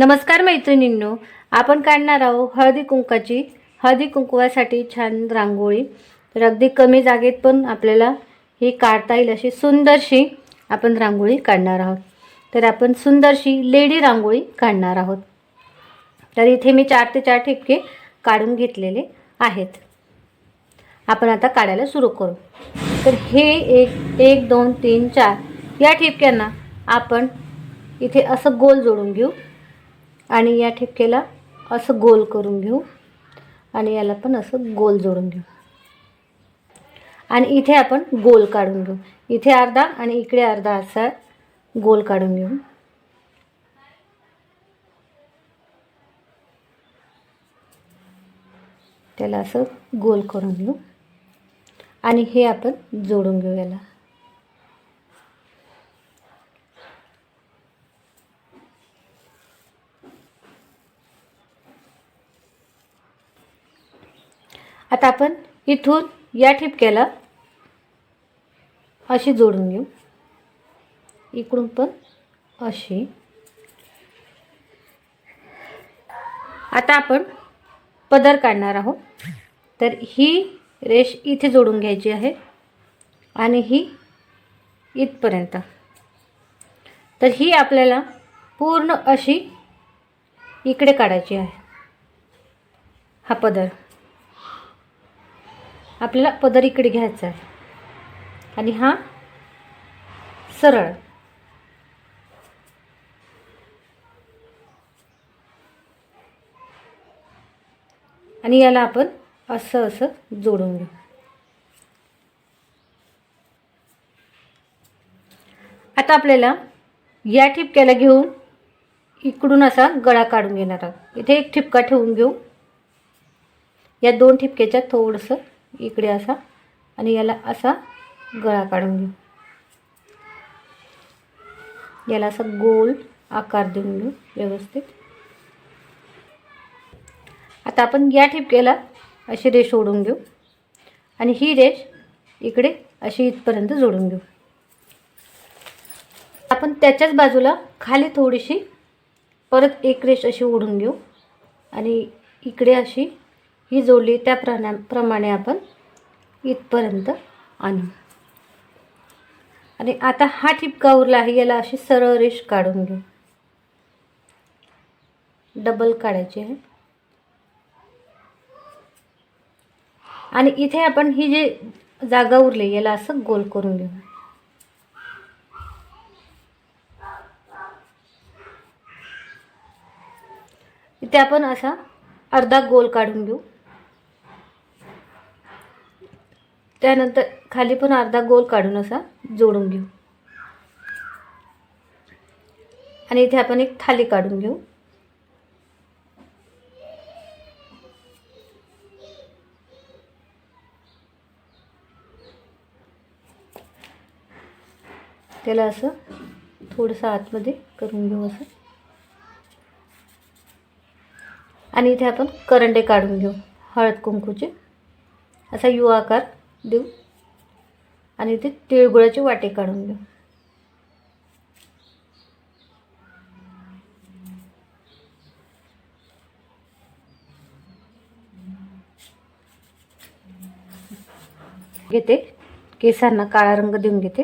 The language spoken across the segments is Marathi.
नमस्कार मैत्रिणींनो आपण काढणार आहोत हळदी कुंकाची. हळदी कुंकवासाठी छान रांगोळी. तर अगदी कमी जागेत पण आपल्याला ही काढता येईल अशी सुंदरशी आपण रांगोळी काढणार आहोत. तर आपण सुंदरशी लेडी रांगोळी काढणार आहोत. तर इथे मी चार ते चार ठिपके काढून घेतलेले आहेत. आपण आता काढायला सुरू करू. तर हे एक एक दोन तीन चार या ठिपक्यांना आपण इथे असं गोल जोडून घेऊ. आणि या ठिपकेला असं गोल करून घेऊ आणि याला पण असं गोल जोडून घेऊ. आणि इथे आपण गोल काढून घेऊ. इथे अर्धा आणि इकडे अर्धा असा गोल काढून घेऊ. त्याला असं गोल करून घेऊ. आणि हे आपण जोडून घेऊ याला. आता आपण इथून या ठिपक्याला अशी जोडून घेऊ. इकडून पण अशी. आता आपण पदर काढणार आहोत. तर ही रेष इथे जोडून घ्यायची आहे आणि ही इथपर्यंत. तर ही आपल्याला पूर्ण अशी इकडे काढायची आहे. हा पदर. आपल्याला पदर इकडे घ्यायचा आहे. आणि हा सरळ. आणि याला आपण असं असं जोडून घेऊ. आता आपल्याला या ठिपक्याला घेऊन इकडून असा गळा काढून घेणार आहोत. इथे एक ठिपका ठेवून घेऊ. या दोन ठिपक्याच्या थोडंसं इकडे असा आणि याला असा गळा काढून घेऊ. याला असा गोल आकार देऊन घेऊ व्यवस्थित. आता आपण या ठिपक्याला अशी रेष ओढून घेऊ आणि ही रेष इकडे अशी इथपर्यंत जोडून घेऊ. आपण त्याच्याच बाजूला खाली थोडीशी परत एक रेष अशी ओढून घेऊ आणि इकडे अशी ही जोडली त्या प्रणा प्रमाणे आपण इथपर्यंत आणू. आणि आता हा ठिपका उरला आहे याला अशी सरळ रेष काढून घेऊ. डबल काढायची आहे. आणि इथे आपण ही जी जागा उरली याला असं गोल करून घेऊ. इथे आपण असा अर्धा गोल काढून घेऊ. त्यानंतर खाली पण अर्धा गोल काढून असा जोडून घेऊ. आणि इथे आपण एक थाली काढून घेऊ. त्याला असं थोडंसं आतमध्ये करून घेऊ असं. आणि इथे आपण करंडे काढून घेऊ हळद कुंकूचे. असा यू आकार देऊ. आणि इथे तिळगुळाचे वाटे काढून घेऊ घेते. केसांना काळा रंग देऊन घेते.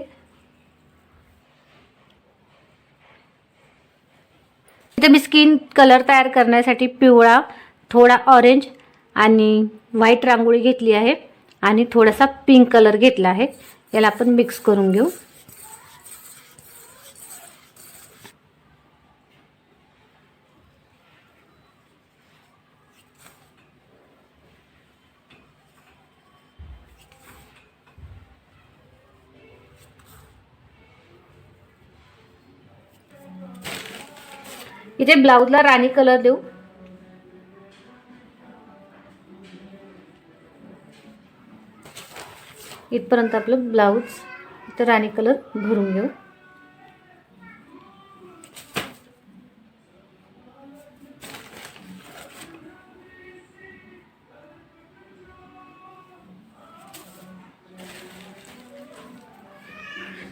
इथे मी स्किन कलर तयार करण्यासाठी पिवळा थोडा ऑरेंज आणि व्हाईट रांगोळी घेतली आहे. आणि थोडासा पिंक कलर घेतला आहे. याला आपण मिक्स करून घेऊ. इथे ब्लाऊजला राणी कलर देऊ. इथपर्यंत आपलं ब्लाऊज इथं राणी कलर भरून घेऊ.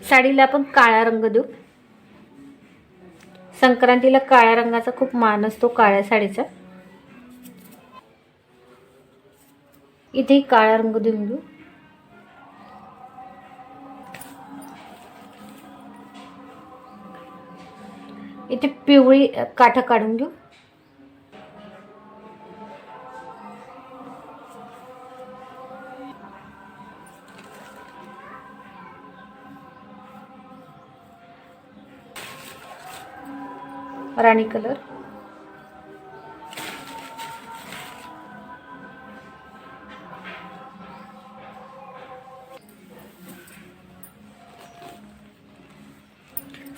साडीला आपण काळा रंग देऊ. संक्रांतीला काळ्या रंगाचा खूप मान असतो काळ्या साडीचा. इथे काळा रंग देऊन घेऊ. इथे पिवळी काठ काढून घेऊ. राणी कलर.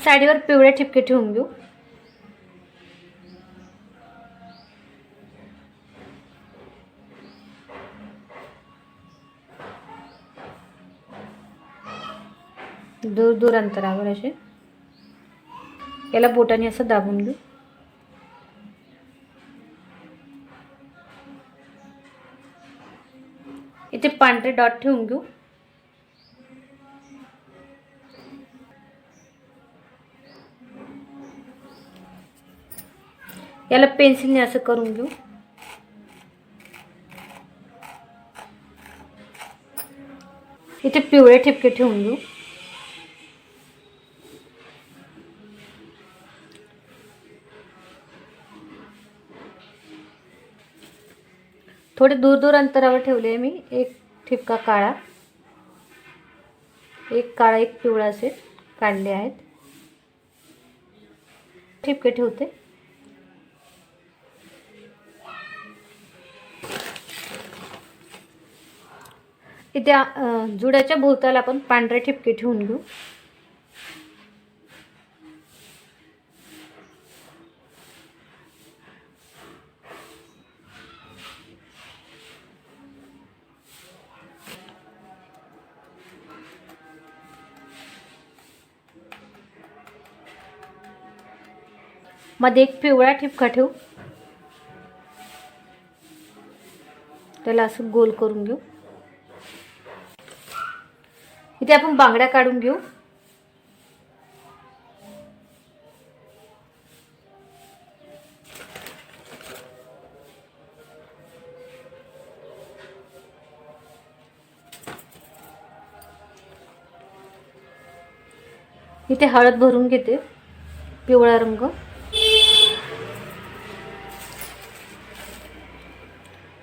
साडीवर पिवळे ठिपके ठेवून घेऊ. दूर दूर अंतरावर असे. याला बोटाने असं दाबून घेऊ. इथे पांढरे डॉट ठेवून घेऊ. याला पेन्सिलने असं करून घेऊ. इथे पिवळे ठिपके ठेवून घेऊ. थोडे दूर दूर अंतरावर ठेवले आहे मी. एक ठिपका काळा. एक काळा एक पिवळा असे काढले आहेत. ठिपके ठेवते. इथे जुड्याच्या भोवताला आपण पांढरे ठिपके ठेवून घेऊ. मध्ये एक पिवळा ठिपका ठेवू. त्याला असं गोल करून घेऊ. इथे आपण बांगड्या काढून घेऊ. इथे हळद भरून घेते. पिवळा रंग.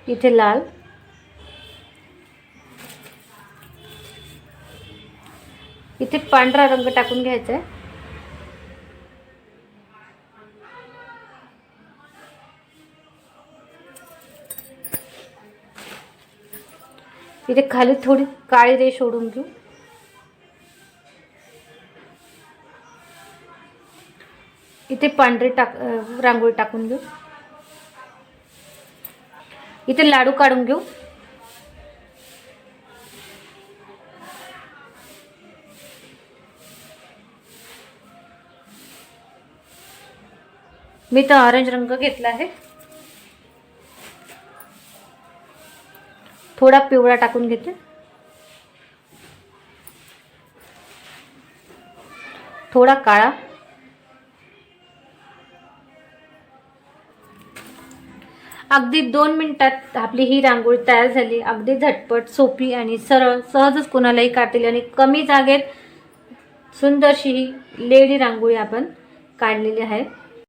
इथे लाल. इथे पांढरा रंग टाकून घ्यायचा आहे इथे खाली थोडी काळी रेष ओढून घेऊ. इथे पांढरी टाक रांगोळी टाकून घेऊ. इथे लाडू काढून घेऊ. मी तर ऑरेंज रंग घेतला आहे. थोडा पिवळा टाकून घेते. थोडा काळा. अगदी दोन मिनिटात आपली ही रांगोळी तयार झाली. अगदी झटपट सोपी आणि सरळ सहजच कोणालाही काढतील आणि कमी जागेत सुंदरशी ही लेडी रांगोळी आपण काढलेली आहे.